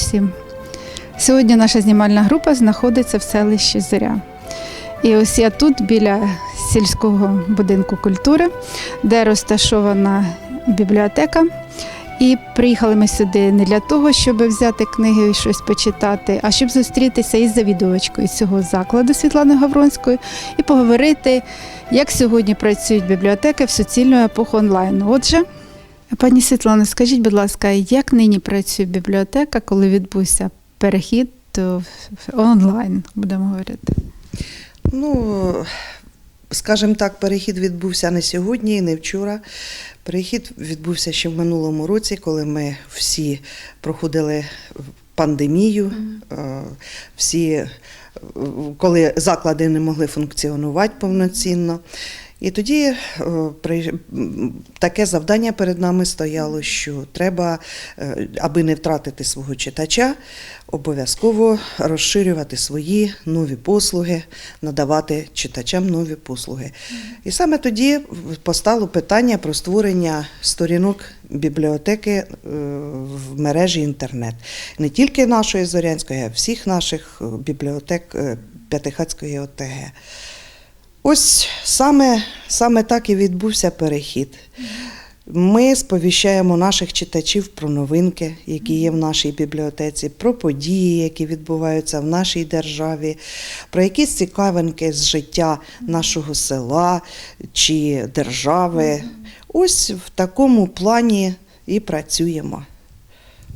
усім. Сьогодні наша знімальна група знаходиться в селищі Зоря. І ось я тут біля сільського будинку культури, де розташована бібліотека. І приїхали ми сюди не для того, щоб взяти книги і щось почитати, а щоб зустрітися із завідувачкою цього закладу Світланою Гавронською і поговорити, як сьогодні працюють бібліотеки в суцільну епоху онлайн. Отже, пані Світлано, скажіть, будь ласка, як нині працює бібліотека, коли відбувся перехід в онлайн, будемо говорити? Ну, скажімо так, перехід відбувся не сьогодні і не вчора. Перехід відбувся ще в минулому році, коли ми всі проходили пандемію, е, всі, коли заклади не могли функціонувати повноцінно. І тоді е, таке завдання перед нами стояло, що треба, е, аби не втратити свого читача, обов'язково розширювати свої нові послуги, надавати читачам нові послуги. І саме тоді постало питання про створення сторінок бібліотеки е, в мережі інтернет. Не тільки нашої Зорянської, а всіх наших бібліотек П'ятихатської ОТГ. Ось саме, саме так і відбувся перехід. Ми сповіщаємо наших читачів про новинки, які є в нашій бібліотеці, про події, які відбуваються в нашій державі, про якісь цікавинки з життя нашого села чи держави. Ось в такому плані і працюємо.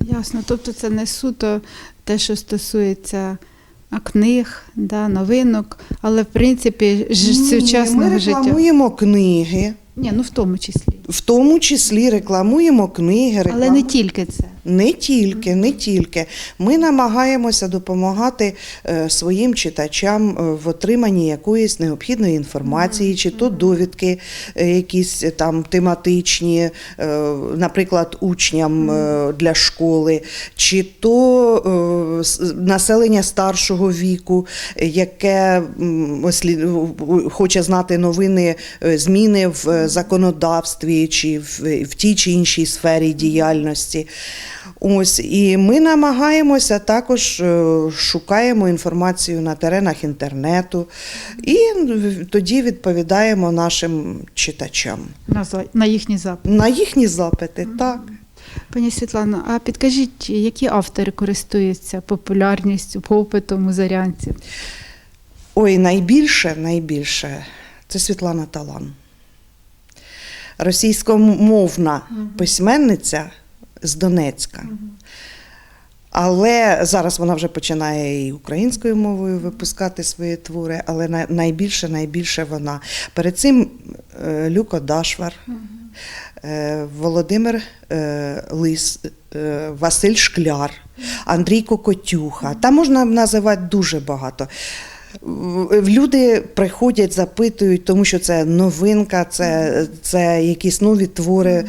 Ясно. Тобто це не суто те, що стосується книг, да, новинок, але в принципі ж сучасного Ми життя. рекламуємо книги, Ні, ну в тому числі. в тому числі рекламуємо книги. Але не тільки це. Не тільки, не тільки. Ми намагаємося допомагати е, своїм читачам е, в отриманні якоїсь необхідної інформації, чи то довідки, е, якісь там тематичні, наприклад, учням для школи, чи то населення старшого віку, яке хоче знати новини, зміни в законодавстві, чи в тій чи іншій сфері діяльності. Ось і ми намагаємося також е, шукаємо інформацію на теренах інтернету і тоді відповідаємо нашим читачам На, на їхні запити. на їхні запити. Так. Пані Світлано, а підкажіть, які автори користуються популярністю, попитом у зарянців? Ой, найбільше, найбільше це Світлана Талан. Російськомовна письменниця з Донецька. Але зараз вона вже починає і українською мовою випускати свої твори, але найбільше, найбільше вона. Перед цим е, Люко Дашвар, е, Володимир е, Лис, Василь Шкляр, Андрій Кокотюха. Там можна називати дуже багато. Люди приходять, запитують, тому що це новинка, це, це якісь нові твори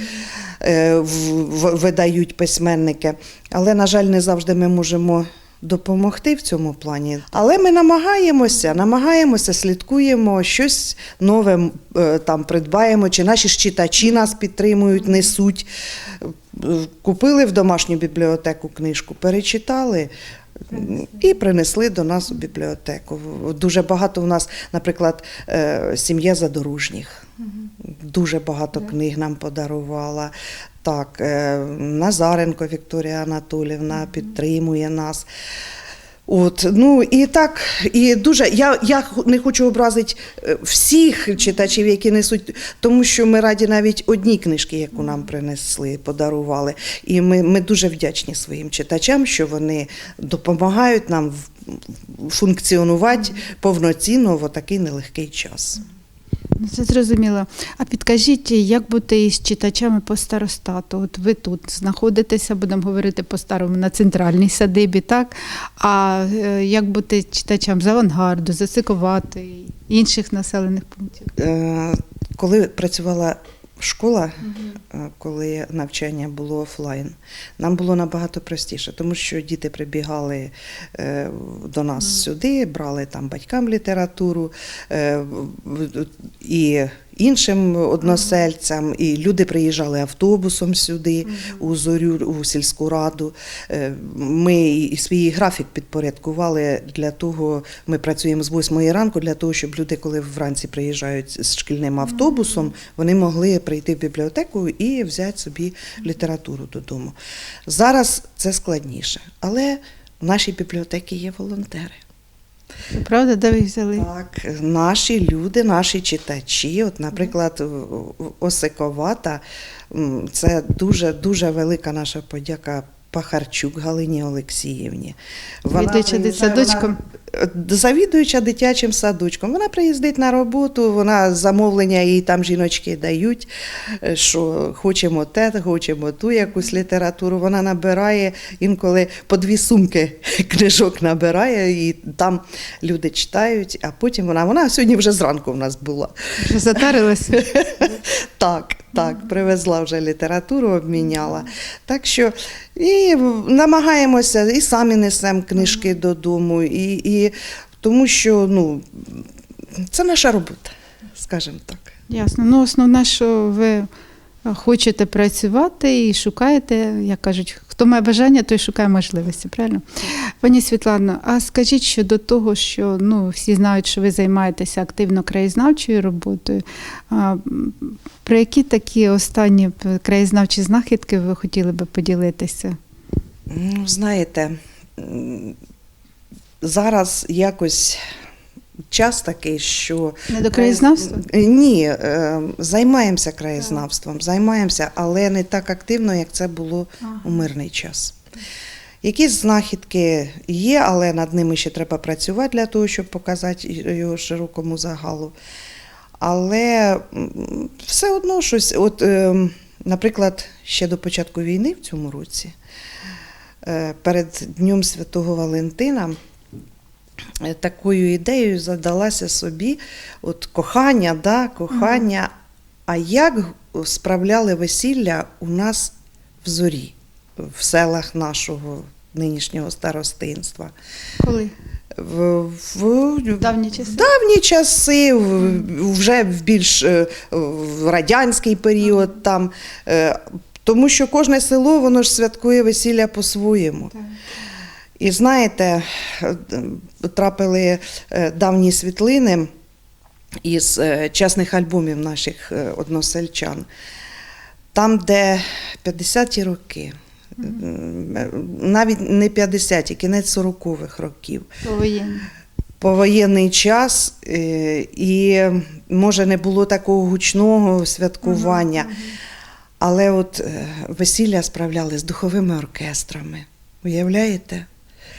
видають письменники. Але, на жаль, не завжди ми можемо допомогти в цьому плані. Але ми намагаємося, намагаємося, слідкуємо, щось нове е, там придбаємо, чи наші ж читачі нас підтримують, несуть. Е, Купили в домашню бібліотеку книжку, перечитали. І принесли до нас у бібліотеку. Дуже багато у нас, наприклад, е, сім'я задорожніх. Дуже багато книг нам подарувала. Так, е, Назаренко Вікторія Анатолівна підтримує нас. От, ну і так, і дуже я, я не хочу образити е, всіх читачів, які несуть, тому що ми раді навіть одні книжки, яку нам принесли, подарували. І ми, ми дуже вдячні своїм читачам, що вони допомагають нам функціонувати повноцінно в такий нелегкий час. Це зрозуміло. А підкажіть, як бути із читачами по старостату? От ви тут знаходитеся, будемо говорити по-старому, на центральній садибі, так? А е, як бути читачам з авангарду, засикувати, інших населених пунктів? Е, Коли працювала школа, угу. коли навчання було офлайн, нам було набагато простіше, тому що діти прибігали е, до нас сюди, брали там батькам літературу, е, і іншим односельцям. І люди приїжджали автобусом сюди, у зорю, у сільську раду. Е, Ми і свій графік підпорядкували для того. Ми працюємо з 8 ранку для того, щоб люди, коли вранці приїжджають з шкільним автобусом, вони могли прийти в бібліотеку і взяти собі літературу додому. Зараз це складніше, але в нашій бібліотеці є волонтери. Правда, де ви взяли? Так, наші люди, наші читачі, от, наприклад, Осиковата, це дуже дуже велика наша подяка Пахарчук Галині Олексіївні. Вона- е, Завідуюча дитячим садочком. Вона приїздить на роботу, вона замовлення їй там жіночки дають, е, що хочемо те, хочемо ту якусь літературу. Вона набирає інколи по дві сумки книжок набирає, і там люди читають, а потім вона, вона сьогодні вже зранку в нас була. Затарилася? Так, так, привезла вже літературу, обміняла. Так що і намагаємося, і самі несемо книжки додому, і, і тому що ну, це наша робота, скажімо так. Ясно. Ну, основне, що ви хочете працювати і шукаєте, як кажуть, хто має бажання, той шукає можливості, правильно? Пані Світлано, а скажіть щодо того, що ну, всі знають, що ви займаєтеся активно краєзнавчою роботою. А, про які такі останні краєзнавчі знахідки ви хотіли би поділитися? Ну, знаєте, зараз якось час такий, що Не до краєзнавства? Е, Ні, е, займаємося краєзнавством, займаємося, але не так активно, як це було у мирний час. Якісь знахідки є, але над ними ще треба працювати для того, щоб показати його широкому загалу. Але все одно щось, от, е, наприклад, ще до початку війни в цьому році, е, перед Днем Святого Валентина, е, такою ідеєю задалася собі от кохання, да, кохання. А як справляли весілля у нас в зорі, в селах нашого нинішнього старостинства? Коли? В, в, Давні часи? давні часи, в- вже в більш е, в радянський період там. е, Тому що кожне село воно ж святкує весілля по-своєму. І знаєте, е, трапили давні світлини із чесних альбомів наших односельчан. Там, де 50-ті роки, навіть не 50-ті, кінець 40-х років Повоєнні. повоєнний час, е, і може не було такого гучного святкування, але от е, весілля справляли з духовими оркестрами. Уявляєте?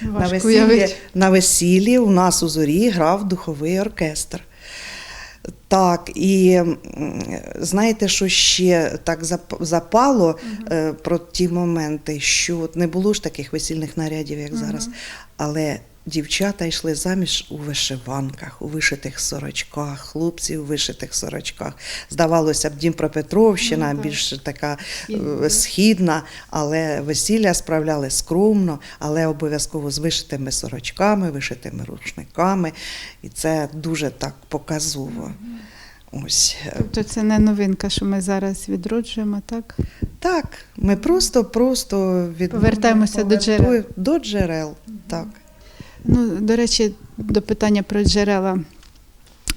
На весіллі, на весіллі у нас у зорі грав духовий оркестр. Так, і знаєте, що ще так зап- запало е, про ті моменти, що не було ж таких весільних нарядів, як зараз, але дівчата йшли заміж у вишиванках, у вишитих сорочках, хлопці у вишитих сорочках. Здавалося б, Дніпропетровщина Ну, більш така Східна, е, східна, але весілля справляли скромно, але обов'язково з вишитими сорочками, вишитими рушниками. І це дуже так показово. Ось е, Тобто це не новинка, що ми зараз відроджуємо, так? так, ми просто просто від Повертаємося до джерел. До джерел, так. Ну, до речі, до питання про джерела.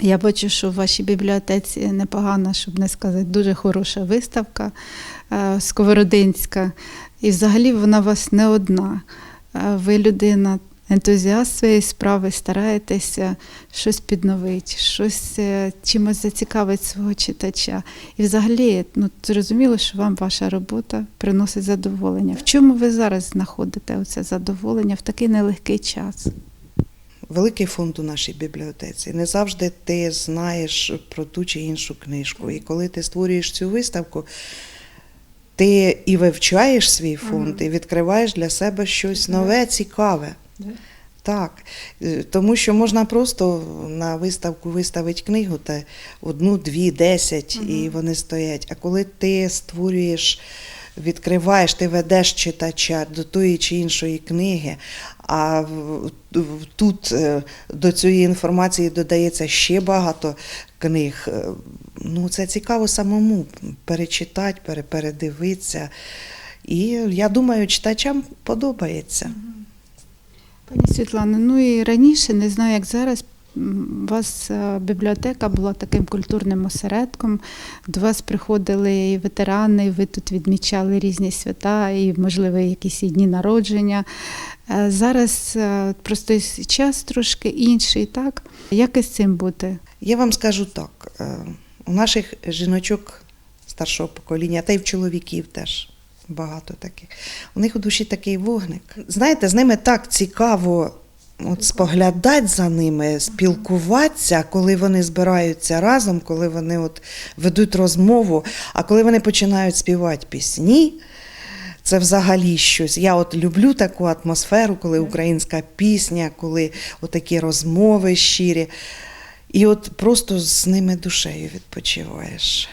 Я бачу, що в вашій бібліотеці непогана, щоб не сказати, дуже хороша виставка е, сковородинська. І взагалі вона у вас не одна. Е, Ви людина, ентузіаст своєї справи, стараєтеся щось підновити, щось е, чимось зацікавити свого читача. І взагалі, ну, зрозуміло, що вам ваша робота приносить задоволення. В чому ви зараз знаходите оце задоволення в такий нелегкий час? Великий фонд у нашій бібліотеці. Не завжди ти знаєш про ту чи іншу книжку. І коли ти створюєш цю виставку, ти і вивчаєш свій фонд, і відкриваєш для себе щось нове, цікаве. Так, Е, тому що можна просто на виставку виставити книгу, та одну, дві, десять, і вони стоять. А коли ти створюєш, відкриваєш, ти ведеш читача до тої чи іншої книги, а тут е, до цієї інформації додається ще багато книг. е, ну, це цікаво самому перечитати, пере- передивитися. І я думаю, читачам подобається. Пані Світлано, ну і раніше, не знаю, як зараз. У вас е, бібліотека була таким культурним осередком. До вас приходили і ветерани, і ви тут відмічали різні свята, і, можливо, якісь і дні народження. Е, Зараз е, просто час трошки інший, так? Як із цим бути? Я вам скажу так: у наших жіночок старшого покоління, та й в чоловіків теж багато таких. У них у душі такий вогник. Знаєте, з ними так цікаво. От споглядати за ними, спілкуватися, коли вони збираються разом, коли вони от ведуть розмову, а коли вони починають співати пісні, це взагалі щось. Я от люблю таку атмосферу, коли українська пісня, коли отакі розмови щирі. І от просто з ними душею відпочиваєш.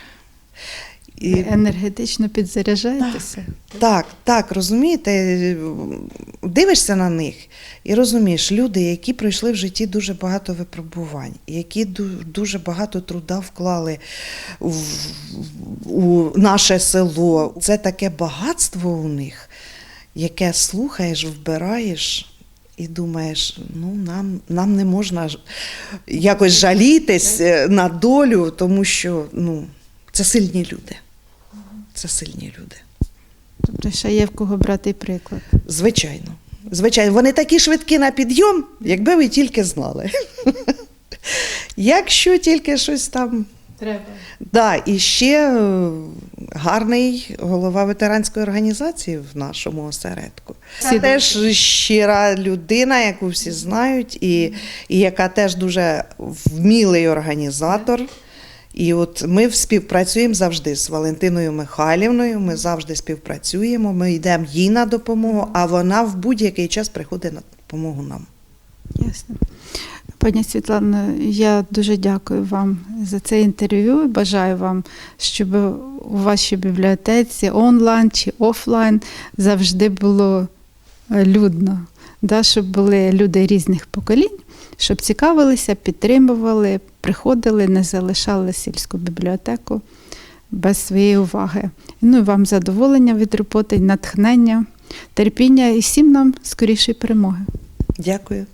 І, Енергетично підзаряджаєтеся? так, так, розумієте, дивишся на них і розумієш, люди, які пройшли в житті дуже багато випробувань, які дуже багато труда вклали в, у наше село. Це таке багатство у них, яке слухаєш, вбираєш. І думаєш, ну нам, нам не можна якось жалітись е, на долю, тому що ну, це сильні люди. Це сильні люди. Тобто ще є в кого брати приклад. Звичайно. Звичайно, вони такі швидкі на підйом, якби ви тільки знали. Якщо тільки щось там. Треба. Да, і ще е, гарний голова ветеранської організації в нашому осередку. Це теж щира людина, яку всі знають, і, і яка теж дуже вмілий організатор. І от ми співпрацюємо завжди з Валентиною Михайлівною. Ми завжди співпрацюємо. Ми йдемо їй на допомогу, а вона в будь-який час приходить на допомогу нам. Ясно. Пані Світлано, я дуже дякую вам за це інтерв'ю бажаю вам, щоб у вашій бібліотеці онлайн чи офлайн завжди було е, людно, да, щоб були люди різних поколінь, щоб цікавилися, підтримували, приходили, не залишали сільську бібліотеку без своєї уваги. Ну і вам задоволення від роботи, натхнення, терпіння і всім нам скорішої перемоги. Дякую.